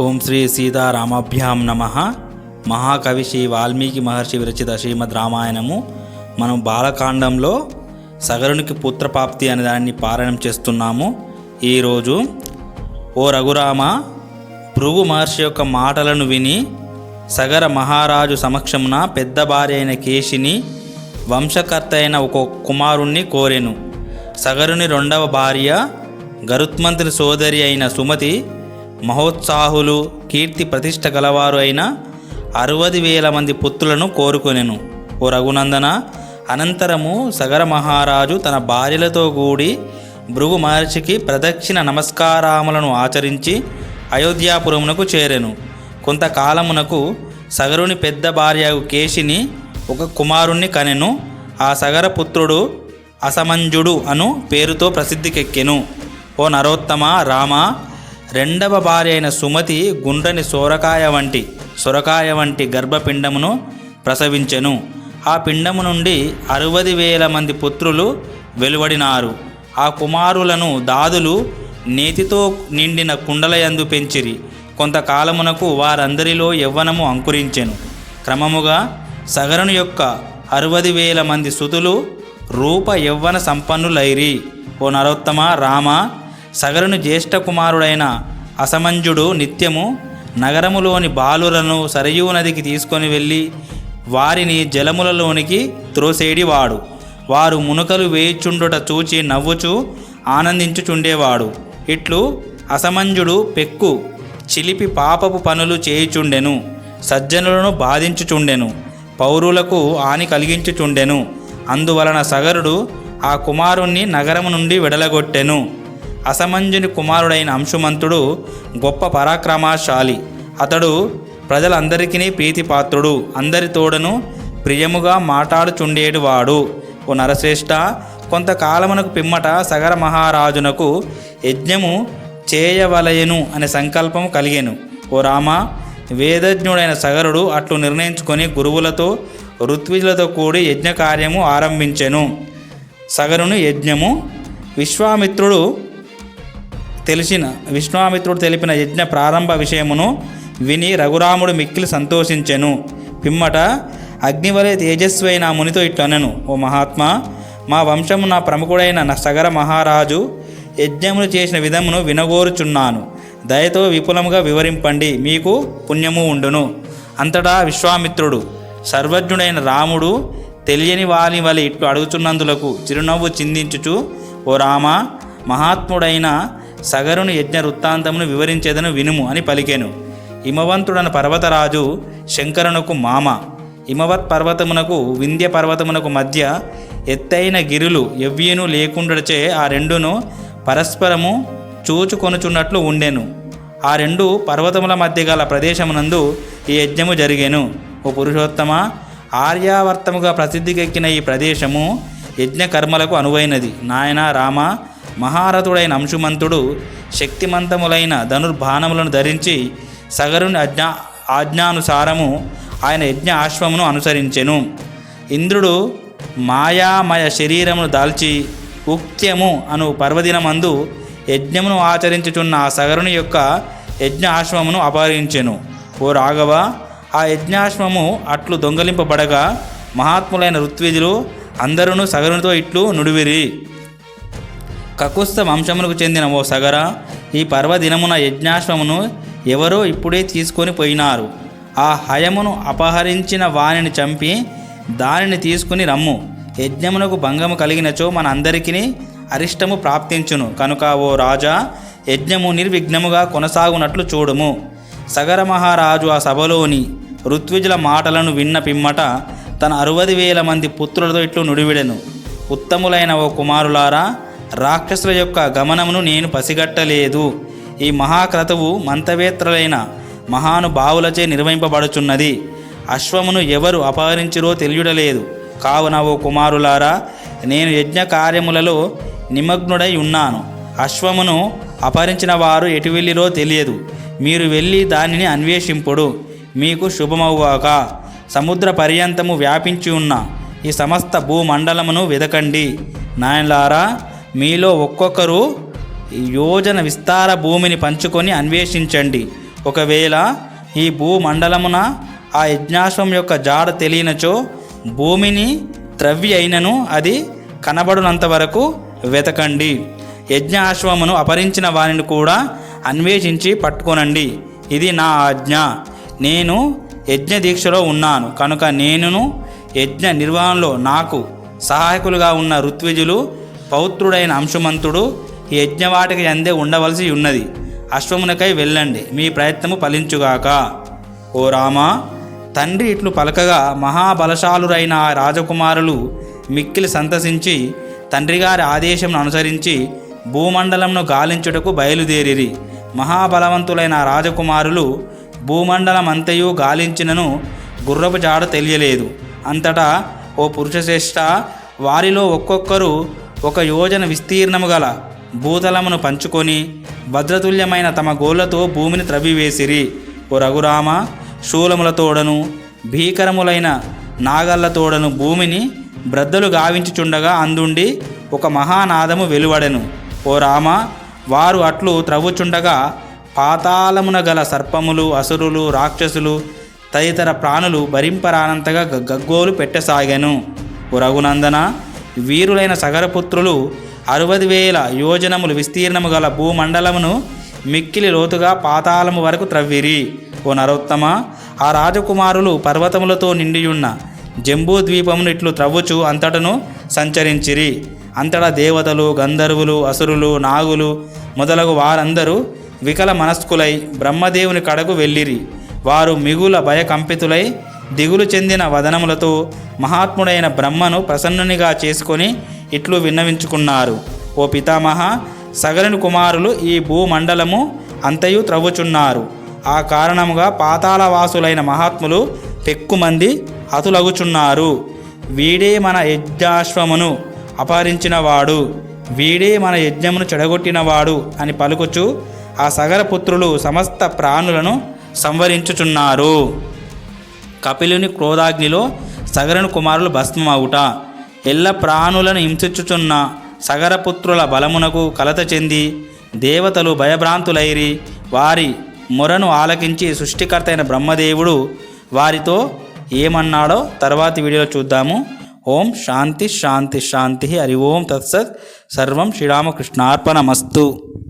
ఓం శ్రీ సీతారామాభ్యాం నమ. మహాకవి శ్రీ వాల్మీకి మహర్షి విరచిత శ్రీమద్ రామాయణము. మనం బాలకాండంలో సగరునికి పుత్రప్రాప్తి అనే దాన్ని పారాయణం చేస్తున్నాము. ఈరోజు ఓ రఘురామ భృగు మహర్షి యొక్క మాటలను విని సగర మహారాజు సమక్షమున పెద్ద భార్య అయిన కేశిని వంశకర్త అయిన ఒక కుమారుణ్ణి కోరెను. సగరుని రెండవ భార్య గరుత్మంతుని సోదరి అయిన సుమతి మహోత్సాహులు కీర్తి ప్రతిష్ట గలవారు అయిన అరవది వేల మంది పుత్రులను కోరుకొనెను. ఓ రఘునందన అనంతరము సగర మహారాజు తన భార్యలతో కూడి భృగు మహర్షికి ప్రదక్షిణ నమస్కారాములను ఆచరించి అయోధ్యాపురమునకు చేరెను. కొంతకాలమునకు సగరుని పెద్ద భార్య కేశిని ఒక కుమారుణ్ణి కనెను. ఆ సగర పుత్రుడు అసమంజుడు అను పేరుతో ప్రసిద్ధికెక్కెను. ఓ నరోత్తమ రామ రెండవ భార్య అయిన సుమతి గుండ్రని సోరకాయ వంటి సొరకాయ వంటి గర్భపిండమును ప్రసవించెను. ఆ పిండము నుండి అరవది వేల మంది పుత్రులు వెలువడినారు. ఆ కుమారులను దాదులు నేతితో నిండిన కుండలయందు పెంచిరి. కొంతకాలమునకు వారందరిలో యవ్వనము అంకురించెను. క్రమముగా సగరుని యొక్క అరవది వేల మంది సుతులు రూప యవ్వన సంపన్నులైరి. ఓ నరోత్తమ రామ సగరుని జ్యేష్ఠ కుమారుడైన అసమంజుడు నిత్యము నగరములోని బాలులను సరయూ నదికి తీసుకొని వెళ్ళి వారిని జలములలోనికి త్రోసేడివాడు. వారు మునుకలు వేయిచుండుట చూచి నవ్వుచూ ఆనందించుచుండేవాడు. ఇట్లు అసమంజుడు పెక్కు చిలిపి పాపపు పనులు చేయుచుండెను సజ్జనులను బాధించుచుండెను పౌరులకు హాని కలిగించుచుండెను. అందువలన సగరుడు ఆ కుమారుణ్ణి నగరము నుండి వెడలగొట్టెను. అసమంజుని కుమారుడైన అంశుమంతుడు గొప్ప పరాక్రమశాలి. అతడు ప్రజలందరికీ ప్రీతిపాత్రుడు అందరి తోడను ప్రియముగా మాట్లాడుచుండేటివాడు ఓ నరశ్రేష్ట కొంతకాలమునకు పిమ్మట సగర మహారాజునకు యజ్ఞము చేయవలయను అనే సంకల్పం కలిగాను. ఓ రామ వేదజ్ఞుడైన సగరుడు అట్లు నిర్ణయించుకొని గురువులతో ఋత్విజులతో కూడి యజ్ఞ కార్యము ఆరంభించెను. సగరుని యజ్ఞము విశ్వామిత్రుడు తెలిసిన విశ్వామిత్రుడు తెలిపిన యజ్ఞ ప్రారంభ విషయమును విని రఘురాముడు మిక్కిలి సంతోషించెను. పిమ్మట అగ్నివలే తేజస్వైన ఆ మునితో ఇట్లనెను ఓ మహాత్మా మా వంశము నా ప్రముఖుడైన నా సగర మహారాజు యజ్ఞములు చేసిన విధమును వినగోరుచున్నాను. దయతో విపులముగా వివరింపండి మీకు పుణ్యము ఉండును. అంతటా విశ్వామిత్రుడు సర్వజ్ఞుడైన రాముడు తెలియని వాని వలి ఇట్లు అడుగుచున్నందులకు చిరునవ్వు చిందించుచు ఓ రామ మహాత్ముడైన సగరును యజ్ఞ వృత్తాంతమును వివరించేదను వినుము అని పలికెను. హిమవంతుడన పర్వతరాజు శంకరునకు మామ. హిమవత్ పర్వతమునకు వింధ్య పర్వతమునకు మధ్య ఎత్తైన గిరులు ఎవ్వీను లేకుండాచే ఆ రెండును పరస్పరము చూచుకొనుచున్నట్లు ఉండెను. ఆ రెండు పర్వతముల మధ్య గల ప్రదేశమునందు ఈ యజ్ఞము జరిగెను. ఓ పురుషోత్తమ ఆర్యావర్తముగా ప్రసిద్ధికెక్కిన ఈ ప్రదేశము యజ్ఞ కర్మలకు అనువైనది. నాయన రామ మహారథుడైన అంశుమంతుడు శక్తిమంతములైన ధనుర్బాణములను ధరించి సగరుని అజ్ఞా ఆజ్ఞానుసారము ఆయన యజ్ఞ ఆశ్వమును అనుసరించెను. ఇంద్రుడు మాయామయ శరీరమును దాల్చి ఉక్త్యము అను పర్వదినమందు యజ్ఞమును ఆచరించుచున్న ఆ సగరుని యొక్క యజ్ఞ ఆశ్వమును అపహరించెను. ఓ రాఘవ ఆ యజ్ఞాశ్వము అట్లు దొంగలింపబడగా మహాత్ములైన ఋత్విజులు అందరూ సగరునితో ఇట్లు నుడివిరి. కకుస్థ వంశములకు చెందిన ఓ సగర ఈ పర్వదినమున యజ్ఞాశ్వమును ఎవరో ఇప్పుడే తీసుకొని పోయినారు. ఆ హయమును అపహరించిన వానిని చంపి దానిని తీసుకుని రమ్ము. యజ్ఞమునకు భంగము కలిగినచో మన అందరికీ అరిష్టము ప్రాప్తించును. కనుక ఓ రాజా యజ్ఞము నిర్విఘ్నముగా కొనసాగునట్లు చూడుము. సగర మహారాజు ఆ సభలోని ఋత్విజుల మాటలను విన్న పిమ్మట తన అరవది వేల మంది పుత్రులతో ఇట్లు నుడివిడెను. ఉత్తములైన ఓ కుమారులారా రాక్షసుల యొక్క గమనమును నేను పసిగట్టలేదు. ఈ మహాక్రతువు మంతవేత్రలైన మహానుభావులచే నిర్వహింపబడుచున్నది. అశ్వమును ఎవరు అపహరించిరో తెలియడలేదు. కావున ఓ కుమారులారా నేను యజ్ఞ కార్యములలో నిమగ్నుడై ఉన్నాను. అశ్వమును అపహరించిన వారు ఎటు వెళ్ళిరో తెలియదు. మీరు వెళ్ళి దానిని అన్వేషింపుడు. మీకు శుభమవ్వాక సముద్ర పర్యంతము వ్యాపించి ఉన్న ఈ సమస్త భూమండలమును వెదకండి. నాయనలారా మీలో ఒక్కొక్కరు యోజన విస్తార భూమిని పంచుకొని అన్వేషించండి. ఒకవేళ ఈ భూమండలమున ఆ యజ్ఞాశ్వం యొక్క జాడ తెలియనచో భూమిని త్రవ్వి అయినను అది కనబడునంత వరకు వెతకండి. యజ్ఞాశ్వమును అపరించిన వారిని కూడా అన్వేషించి పట్టుకొనండి. ఇది నా ఆజ్ఞ. నేను యజ్ఞ దీక్షలో ఉన్నాను. కనుక నేనును యజ్ఞ నిర్వహణలో నాకు సహాయకులుగా ఉన్న ఋత్విజులు పౌత్రుడైన అంశుమంతుడు ఈ యజ్ఞవాటికి అందే ఉండవలసి ఉన్నది. అశ్వమునకై వెళ్ళండి. మీ ప్రయత్నము ఫలించుగాక. ఓ రామా తండ్రి ఇట్లు పలకగా మహాబలశాలురైన ఆ రాజకుమారులు మిక్కిలి సంతసించి తండ్రిగారి ఆదేశంను అనుసరించి భూమండలంను గాలించుటకు బయలుదేరిరి. మహాబలవంతులైన రాజకుమారులు భూమండలం అంతయు గాలించినను గుర్రపు జాడ తెలియలేదు. అంతటా ఓ పురుషశ్రేష్ట వారిలో ఒక్కొక్కరు ఒక యోజన విస్తీర్ణము గల భూతలమును పంచుకొని భద్రతుల్యమైన తమ గోళ్ళతో భూమిని త్రవ్వివేసిరి. ఓ రఘురామ శూలములతోడను భీకరములైన నాగళ్ళతోడను భూమిని బ్రద్దలు గావించుచుండగా అందుండి ఒక మహానాదము వెలువడెను. ఓ రామ వారు అట్లు త్రవ్వుచుండగా పాతాళమున గల సర్పములు అసురులు రాక్షసులు తదితర ప్రాణులు భరింపరానంతగా గగ్గోలు పెట్టసాగాను. ఓ రఘునందన వీరులైన సగరపుత్రులు అరవది వేల యోజనములు విస్తీర్ణము గల భూమండలమును మిక్కిలి లోతుగా పాతాళము వరకు త్రవ్విరి. ఓ నరోత్తమ ఆ రాజకుమారులు పర్వతములతో నిండియున్న జంబూ ద్వీపమును ఇట్లు త్రవ్వుచు అంతటను సంచరించిరి. అంతటా దేవతలు గంధర్వులు అసురులు నాగులు మొదలగు వారందరూ వికల మనస్కులై బ్రహ్మదేవుని కడకు వెళ్ళిరి. వారు మిగుల భయకంపితులై దిగులు చెందిన వదనములతో మహాత్ముడైన బ్రహ్మను ప్రసన్నునిగా చేసుకొని ఇట్లు విన్నవించుకున్నారు. ఓ పితామహ సగరుని కుమారులు ఈ భూమండలము అంతయు త్రవ్వుచున్నారు. ఆ కారణముగా పాతాళవాసులైన మహాత్ములు పెక్కుమంది హతులగుచున్నారు. వీడే మన యజ్ఞాశ్వమును అపహరించినవాడు. వీడే మన యజ్ఞమును చెడగొట్టినవాడు అని పలుకుచు ఆ సగర పుత్రులు సమస్త ప్రాణులను సంవరించుచున్నారు. కపిలుని క్రోధాగ్నిలో సగరుని కుమారులు భస్మమవుట ఎల్ల ప్రాణులను హింసించుచున్న సగరపుత్రుల బలమునకు కలత చెంది దేవతలు భయభ్రాంతులైరి. వారి మొరను ఆలకించి సృష్టికర్త బ్రహ్మదేవుడు వారితో ఏమన్నాడో తర్వాతి వీడియోలో చూద్దాము. ఓం శాంతి శాంతి శాంతి హరి ఓం తత్సత్. సర్వం శ్రీరామకృష్ణార్పణమస్తు.